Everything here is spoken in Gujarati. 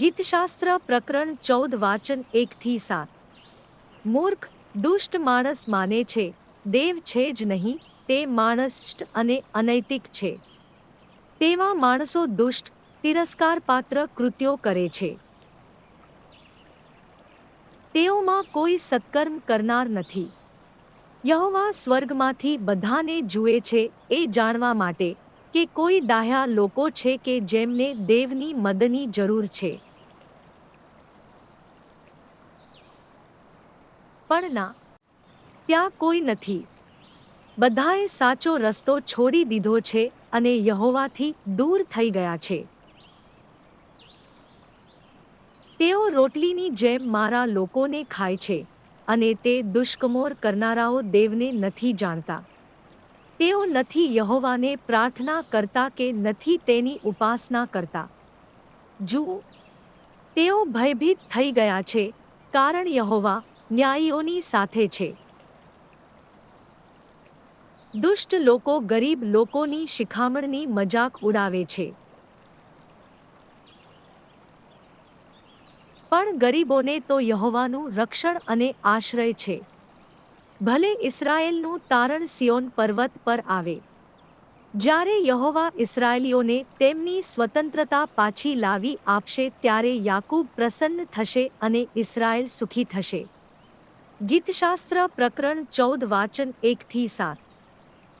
ગીતશાસ્ત્ર પ્રકરણ ચૌદ વાચન એકથી સાત. મૂર્ખ, દુષ્ટ માણસ માને છે, દેવ છે જ નહીં, તે માણસ અને અનૈતિક છે. તેવા માણસો દુષ્ટ તિરસ્કારપાત્ર કૃત્યો કરે છે. તેઓમાં કોઈ સત્કર્મ કરનાર નથી. યહોવા સ્વર્ગમાંથી બધાને જુએ છે એ જાણવા માટે કે કોઈ ડાહ્યા લોકો છે કે જેમને દેવની મદની જરૂર છે. પણ ના, ત્યાં કોઈ નથી. બધાએ સાચો રસ્તો છોડી દીધો છે અને યહોવાથી દૂર થઈ ગયા છે. તેઓ રોટલીની જેમ મારા લોકોને ખાય છે અને તે દુષ્કમોર કરનારાઓ દેવને નથી જાણતા. તેઓ નથી યહોવાને પ્રાર્થના કરતા કે નથી તેની ઉપાસના કરતા. જુઓ, તેઓ ભયભીત થઈ ગયા છે, કારણ યહોવા ન્યાયીઓની સાથે છે. દુષ્ટ લોકો ગરીબ લોકોની શિખામણની મજાક ઉડાવે છે. પણ ગરીબોને તો યહોવાનું રક્ષણ અને આશ્રય છે. ભલે ઇસરાયેલનું તારણ સિયોન પર્વત પર આવે. જ્યારે યહોવા ઇસરાયેલીઓને તેમની સ્વતંત્રતા પાછી લાવી આપશે ત્યારે યાકૂબ પ્રસન્ન થશે અને ઇસરાયેલ સુખી થશે. ગીતશાસ્ત્ર પ્રકરણ ચૌદ વાચન એકથી સાત.